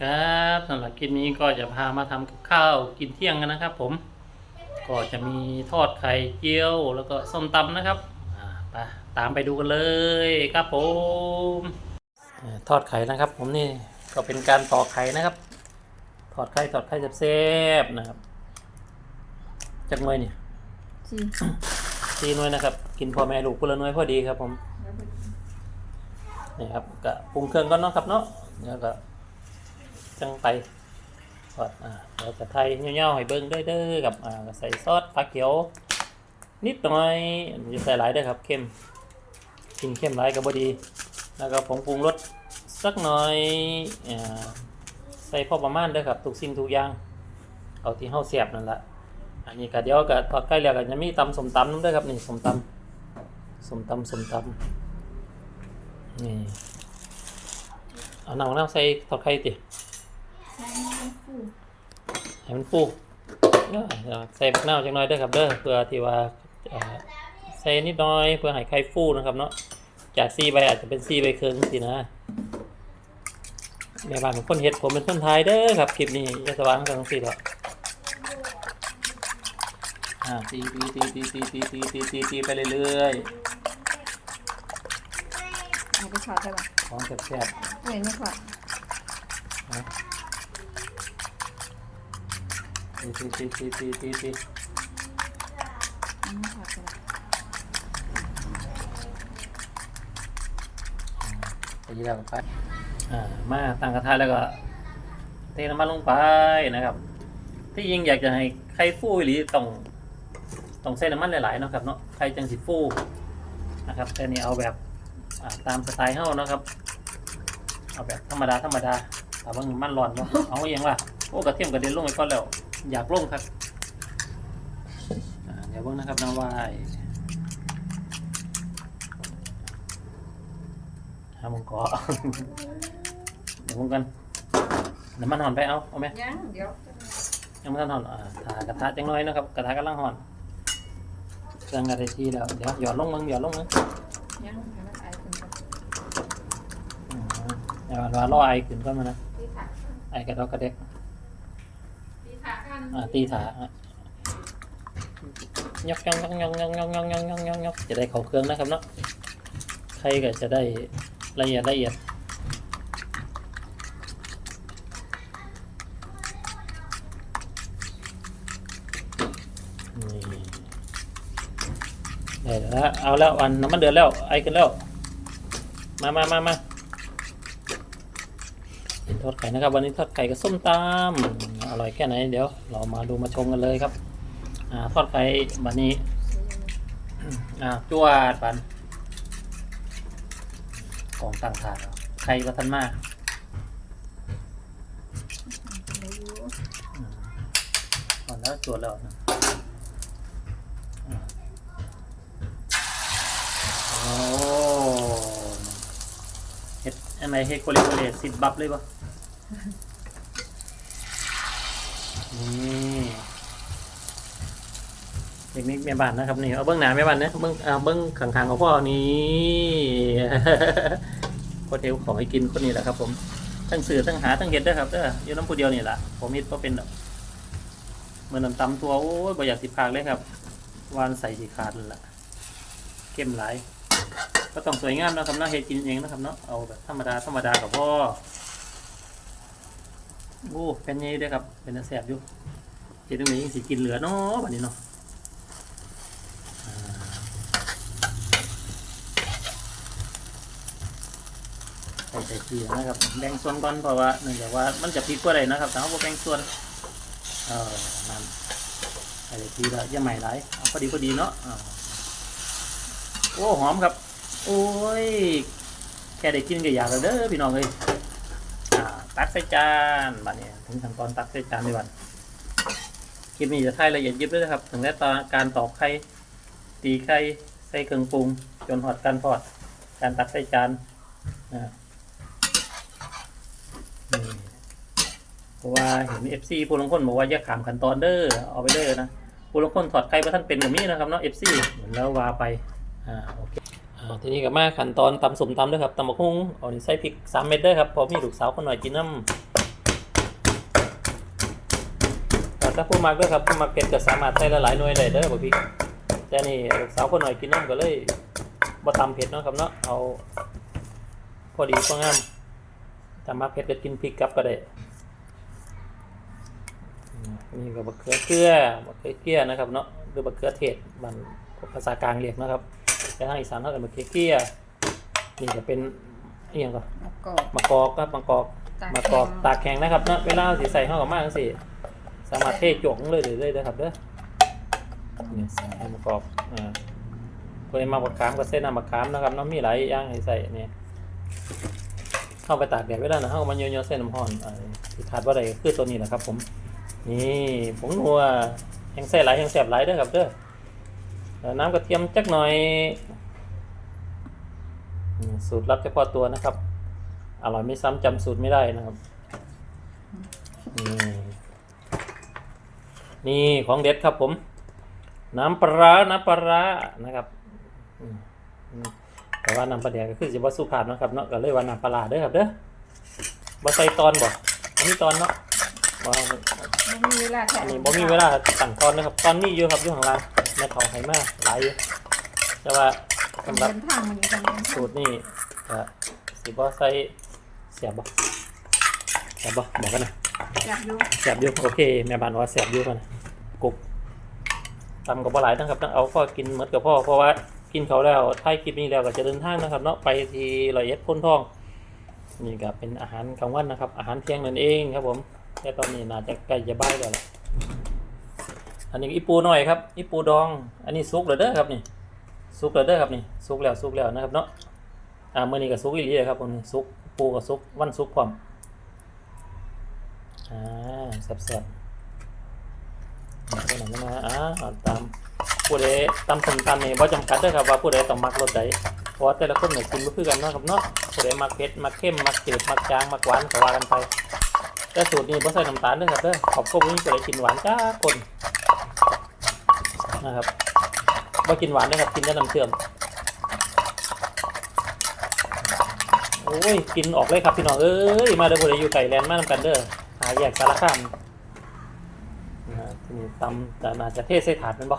ครับสำหรับคลิปนี้ก็จะพามาทำกับข้าวกินเที่ยงกันนะครับผม ก็จะมีทอดไข่เจียวแล้วก็ส้มตำนะครับอ่าไปตามไปดูกันเลยครับผมอ่าทอดไข่นะครับ ผมนี่ก็เป็นการตอกไข่นะครับ ทอดไข่ทอดไข่แซ่บๆนะครับจักหน่วยนี่จีสี่หน่วยนะครับ กินพอแม่ลูกคนละหน่วยพอดีครับผมแล้วก็นี่ครับก็ปรุงเครื่องก่อนเนาะครับเนาะแล้วก็ จังไปทอดอ่าเราจะไทยเงี้ยวๆให้เบิ้งเด้อๆกับอ่าใส่ซอสปลาเขียว นิดหน่อยอย่าใส่หลายเด้ครับเข้มกินเข้มหลายก็บ่ดี แล้วก็ผงปรุงรสสักหน่อยอ่าใส่พอประมาณเด้อครับทุกสิ่งทุกอย่างเอาที่เฮาเสียบนั่นแหละอันนี้ก็เดี๋ยวก็ทอดไก่แล้วก็จะมีตำสมตำนำเด้อครับนี่สมตำสมตำสมตำนี่เอาหน้ำน้ำใส่ทอดไข่ติ ให้มันฟูเอ้อเดี๋ยวใส่บักนาวจังหน่อยเด้อครับเด้อเพื่อที่ว่าเอ่อใส่นิดหน่อยเพื่อให้ไข่ฟูนะครับเนาะจากซีใบอาจจะเป็นซีใบเคิงสินะแม่บ้านเป็นคนเฮ็ดผมเป็นคนไทยเด้อครับคลิปนี้อยาสว่างกันทั้งสี่หรอกอ่าตีตีตีตีตีตีตีตีตีตีไปเรื่อยเอาไปทอดได้ปะๆของแซ่บเอ้ยไม่ทอดๆนะ ตีตีตีตีตีตีไม่ทอดก็ได้ตีแล้วไปอ่ามาตั้งกระทะแล้วก็เทน้ำมันลงไปนะครับ ที่ยิงอยากจะให้ไข่ฟูหรือต้องต้องใส่น้ำมันหลายๆเนาะครับเนาะไข่จังสิฟูนะครับแต่นี่เอาแบบตามสไตล์เฮ้านะครับ เอาแบบธรรมดาธรรมดาแต่ว่ามันร้อนเนาะเอาอยังว่าโอ้กระเทียมกระเด็นลงไปก่อนแล้ว อยากลงครับอ่าเดี๋ยวเบิ่งนะครับน้ำวายหาหมึงกอเดี๋ยวมึงกันน้ำมันหอนไปเอาเอาไหมยังเดี๋ยวยังไม่ทันหอนอ่าถากระทะจังน้อยนะครับกระทะกำลังหอนเครื่องกระทีแล้วเดี๋ยวหยอดลงมึงหยอดลงมึงยังให้มันไอขึ้นก่อนอืมเดี๋ยวรอรอไอขึ้นก่อนมานะตีถาไอกระดอกกระเด็กตีถากัน อ่าตีถาอะยกยกยกยกยกยกยกยกยกยกยกจะได้เข้าเครื่องนะครับเนาะใครก็จะได้ละเอียดละเอียดนี่ได้แล้วเอาแล้วอันน้ำมันเดือดแล้วไอขึ้นแล้ว มามามามาเป็นทอดไข่นะครับ วันนี้ทอดไข่กับส้มตำ อร่อยแค่ไหนเดี๋ยว เรามาดูมาชมกันเลยครับ อ่าทอดไข่วันนี้ อ่าจวดปันของต่างถาดเอาไข่วันมาไม่รู้ก่อนแล้วจวดแล้วนะอ่าโอ้เฮ็ดอะไรเฮ็ดโคเรโคเรสิบบับเลยปะ เทคนิคแม่บ้านนะครับนี่เอาเบื้องหน้าแม่บ้านนะเบื้องอ่าเบื้องข้างๆของพ่อนี่โคเทลของให้กินคนนี้แหละครับ ผมทั้งสื่อทั้งหาทั้งเห็ดเด้วยครับเด้ออยู่น้ำผู้เดียวนี่แหละผมมิดก็เป็นเหมือนน้ำตำตัวโอ้ยบ่อยากสิพากเลยครับวานใส่สีขาดละเข้มหลายก็ต้องสวยงามนะครับเนาะเฮ็ดกินเองนะครับเนาะเอาแบบธรรมดาธรรมดากับพ่อโอ้เป็นยังไงเด้อครับเป็นแสบอยู่เจ็ดตรงนี้ยังสิกินเหลือเนาะแบัดนี้เนาะ ใส่ใส่เกลือนะครับ แบ่งส่วนก่อนเพราะว่าเนื่องจากว่ามันจะพริกกว่าไรนะครับแต่ว่าบ่แบ่งส่วนเออนั่นใส่ทีละอย่าใหม่หลายเอาพอดีพอดีเนาะโอ้หอมครับ โอ้ยแค่ได้กินก็อยากแล้วเด้อพี่น้องเลยตักใส่จานบัดนี้ถึงขั้นตอนตักใส่จานดีกว่าคลิปนี้จะถ่ายละเอียดยิบด้วยนะครับ ถึงแม้ตอนการตอกไข่ตีไข่ใส่เครื่องปรุง จนหอดการทอด การตักใส่จานอ่านี่ เพราะว่าเห็นเอฟซีผู้ลงคนบอกว่าอย่าขามขันตอนเด้อเอาไปเด้อนะผู้ลงคนถอดไข่พระท่านเป็นแบบนี้นะครับเนาะเอฟซีเหมือนแล้ววาไปอ่าโอเคอ่าทีนี้ก็มาขั้นตอนตำสมตำด้วยครับตำบักหุ่งเอานี่ใส่พริกสามเม็ดเด้อครับพอมีลูกสาวคนหน่อยกินน้ำถ้าผู้มักด้วยครับผู้มักเผ็ดก็สามารถใส่หลายหน่วยได้เด้อบ่พริกแต่นี่ลูกสาวคนหน่อยกินน้ำก็เลยบ่ตำเผ็ดเนาะครับเนาะเอาพอดีพองาม ถ้ามักเผ็ดก็กินพริกกับก็ได้อืมนี่ก็บักเขือเกลือบักเขือเกลือนะครับเนาะหรือบักเขือเทศมันภาษากลางเรียกนะครับ แต่ทางอีสานเขาเรียกบักเขือเกลือนี่ก็เป็นอีหยังก็แล้วก็มะกอกครับมะกอกตากมากอกตากแข็งนะครับเนาะเวลาเราสิใส่เข้ากับมากสิสามารถเทจงเลยเลยเลยนะครับเด้อนี่ใส่มะกอกอ่าคนที่มามะขามก็เส้นน้ำมะขามนะครับเน้องมีหลายอย่างให้ใส่นี่ เข้าไปตากแดดไว้แล้นะเข้ามันโยนๆเส้นน้ำห่อนอ่าที่ขาดว่าอะไรคือตัวนี้แหละครับ ผม นี่ผงนัวแห้งใส่หลายแห้งแสบหลายเด้อครับเด้อน้ำกระเทียมจักหน่อยสูตรลับเฉพาะตัวนะครับ อร่อยไม่ซ้ำจำสูตรไม่ได้นะครับ นี่นี่ของเด็ดครับผม น้ำปลาร้าน้ำปลาร้านะครับ ว่าน้ำปลาแดกก็คือจะว่าสุภาพเนาะครับเนาะก็เลยว่าน้ำปลาร้าเด้อครับเด้อบ่ใส่ตอนบ่อันนี้ตอนเนาะบ่ไม่มีเวลาแทอันนี้บ่มีเวลาสั่งตอนนะครับตอนนี้อยู่ครับอยู่ข้างล่างแม่ทองไหมาหลายอยู่แต่ว่าสำหรับเดินทางมันอยู่ทางเดินทางสูตรนี่ก็สิบ่ใส่เสียบบ่เสียบบ่บอกกันนะอยากดูเสียบอยู่โอเคแม่บ้านว่าเสียบอยู่กันนะกรุบตำกับปลาไหลายนะครับต้องเอาพ่อกินหมดกับพ่อเพราะว่า กินเขาแล้วท้ายคลิปนี้แล้วก็จะเดินทางนะครับเนาะไปที่ร้อยเอ็ดพ้นทอง นี่ก็เป็นอาหารกลางวันนะครับ อาหารเที่ยงนั่นเองครับผมแต่ตอนนี้น่าจะใกล้จะบ่ายแล้วอันนี้อีปูหน่อยครับอีปูดอง อันนี้ซุกเลยเด้อครับนี่ซุกเลยเด้อครับนี่ซุกแล้วซุกแล้วนะครับเนาะอ่าเมื่อนี้ก็ซุกอีหลีเลยครับผมซุกปูกับซุกวันซุกพร้อมอ่าแซ่บๆ เอาไปไหนมาอ่าตามผู้ใดตามสมตำนี่บ่จำกัดด้อครับว่าผู้ใดต้องมักรสใดเพราะว่าแต่ละคนเนี่ยกินบ่คือกันเนาะครับเนาะผู้ใดมักเผ็ดมักเข้มมักจืดมักจางมักหวานก็ว่ากันไปแต่สูตรนี้บ่ใส่น้ำตาลด้อครับเด้อขอบคุณที่ผู้ใดกินหวานจ้าคนนะครับบ่กินหวานนะครับกินแต่น้ำเชื่อมโอ้ยกินออกเลยครับพี่น้องเอ้ยมาเด้อผู้ใดอยู่ไก่แลนด์มานำกันเด้อหาแยกสารคาม นะฮะทีนี้ตำแต่น่าจะเทใส่ถาดแม่นบ่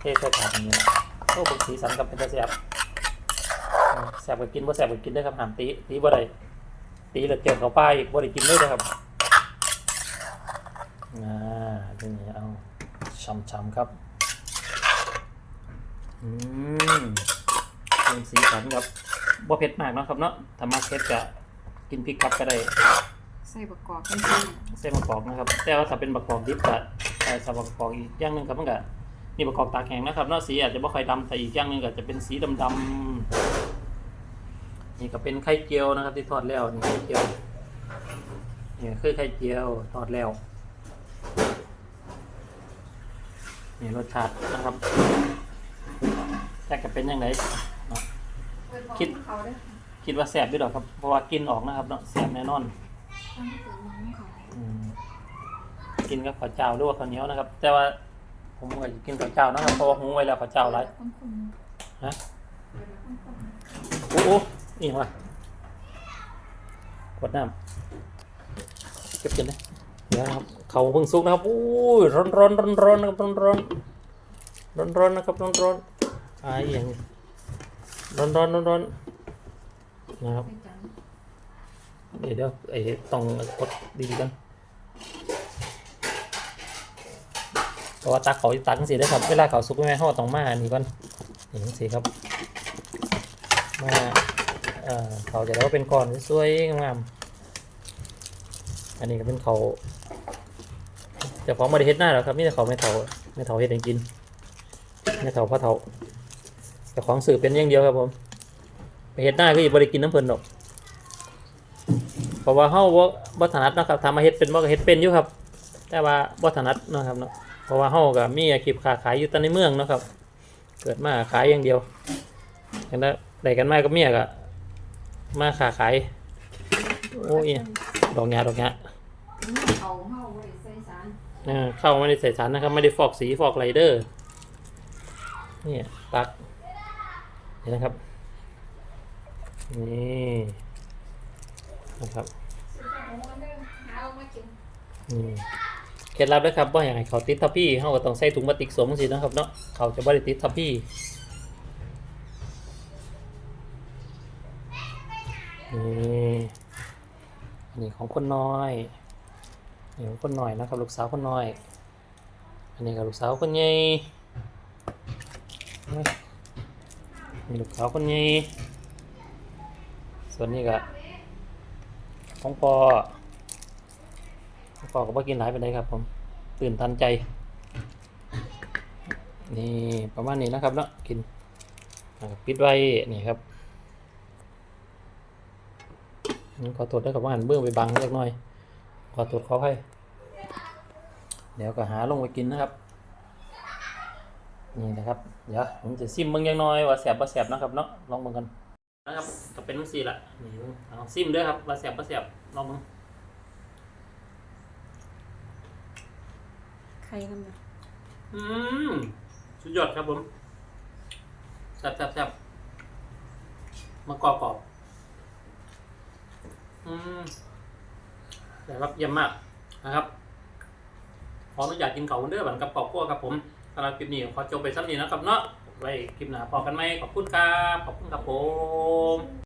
เทใส่ถาดอย่างนี้แหละโอ้เป็นสีสันกับเป็นตาแซ่บอืมแซ่บก็กินบ่แซ่บก็กินเด้อครับห้ามตีตีบ่ได้ตีแล้วเจียวเข้าไปอีกบ่ได้กินเลยเด้อครับอ่าทีนี้เอาช่ำๆครับอืมเป็นสีสันครับบ่เผ็ดมากเนาะครับเนาะถ้ามาเผ็ดก็กินพริกครับก็ได้ใส่ประกอบจริงเส้นมะกอกนะครับ แต่ว่าถ้าเป็นมะกอกดิบก็ เอ่อสำหรับมะกอกอีกอย่างหนึ่งครับมันก็นี่มะกอกตาแข็งนะครับเนาะสีอาจจะไม่ค่อยดำแต่อีกอย่างหนึ่งก็จะเป็นสีดำๆนี่ก็เป็นไข่เจียวนะครับ ที่ทอดแล้วนี่ไข่เจียวนี่คือไข่เจียวทอดแล้วนี่รสชาตินะครับแต่ก็เป็นยังไงคิดคิดว่าแสบด้วยหรอครับเพราะว่ากินออกนะครับเนาะแสบแน่นอน ตั้งแต่น้องเขา อืม กินกับข้าวเจ้าหรือว่าข้าวเหนียวนะครับ แต่ว่าผมก็จะกินข้าวเจ้านะครับเพราะว่าหุงไว้แล้วข้าวเจ้าไรนคนฮะโอ้โหนี่ว่ะกดน้ำเก็บกินเลยเดี๋ยวนะครับเขาเพิ่งสุกนะครับอู้ยร้อนร้อนร้อนร้อนนะครับร้อนร้อนร้อนร้อนนะครับร้อนร้อนอ่าอย่างนี้ร้อนร้อนร้อนร้อนนะครับเป็นจังเดี๋ยวเดี๋ยวไอ้ต้องกดดีๆกัน เพราะว่าตักเขาตักสีได้ครับเวลาเขาสุกไม่แม่เขาต้องมาอันนี้ก่อนอย่สีครับมาเอ่อเขาจะได้ว่าเป็นก้อนสวยงามอันนี้ก็เป็นเขาเจ้าของมาได้เฮ็ดหน้าหรอกครับนี่แต่เขาไม่เถาไม่เถาเฮ็ดให้กินไม่เถาพ่อเถาเจ้าของสื่อเป็นอย่างเดียวครับผมไปเฮ็ดหน้าก็อีกบริกินน้ำเพลินหรอกเพราะว่าเฮาบ่บ่ถนัดนะครับทำมาเฮ็ดเป็นบ่ก็เฮ็ดเป็นอยู่ครับ แต่ว่าบ่ถนัดนะครับเนาะ เพราะว่าเฮาก็มีอาชีพค้าขายอยู่แต่ในเมืองเนาะครับ เกิดมาขายอย่างเดียวอย่างนั้นได้กันมากับเมียก็มาค้าขายโอ้ยดอกหญ้าดอกหญ้าเขาเฮาไว้ใส่สารเออเข้าไม่ได้ใส่สารนะครับ ไม่ได้ฟอกสีฟอกไรเดอร์นี่ตักนี่นะครับนี่นะครับนี่ เคล็ดลับเลยครับว่าอย่างไรเขาติดทับพี่เขาก็ต้องใส่ถุงพลาสติกสวมสินะครับเนาะเขาจะไม่ได้ติดทับพี่นี่นนี้ของคนน้อยนนี้ของคนน้อยนะครับลูกสาวคนน้อย อันนี้กับลูกสาวคนใหญ่นี่ลูกสาวคนใหญ่ส่วนนี้ก็ของพ่อขอ พ่อก็บ่กินหลายไปได้ครับ ผมตื่นทันใจ นี่ประมาณนี้นะครับเนาะกินปิดไว้นี่ครับอืมขอโทษด้วยครับว่าหันเบื้องไปบังเล็กน้อยขอโทษขอให้เดี๋ยวก็หาลงไปกินนะครับ นี่นะครับ เดี๋ยวผมจะซิมเบิ่งยังน้อยว่าแสบบ่าแสบนะครับเนาะลองเบิ่งกันนะครับก็เป็นจังซี่ละนี่เอาซิมด้อครับว่าแสบบ่าแสบลองเบิ่ง ใครทำนะอืมสุดยอดครับผมแซ่บแซ่บแซ่บมะกอกกรอบอืมแต่ครับเยี่ยมมากนะครับ ขออนุญาตกินเขาเด้อบันกับกรอบกัวครับผมสำหรับคลิปนี้ขอจบไปสักนี้นะครับเนาะไว้คลิปหน้าพอกันไหมขอบคุณครับ ขอบคุณครับผม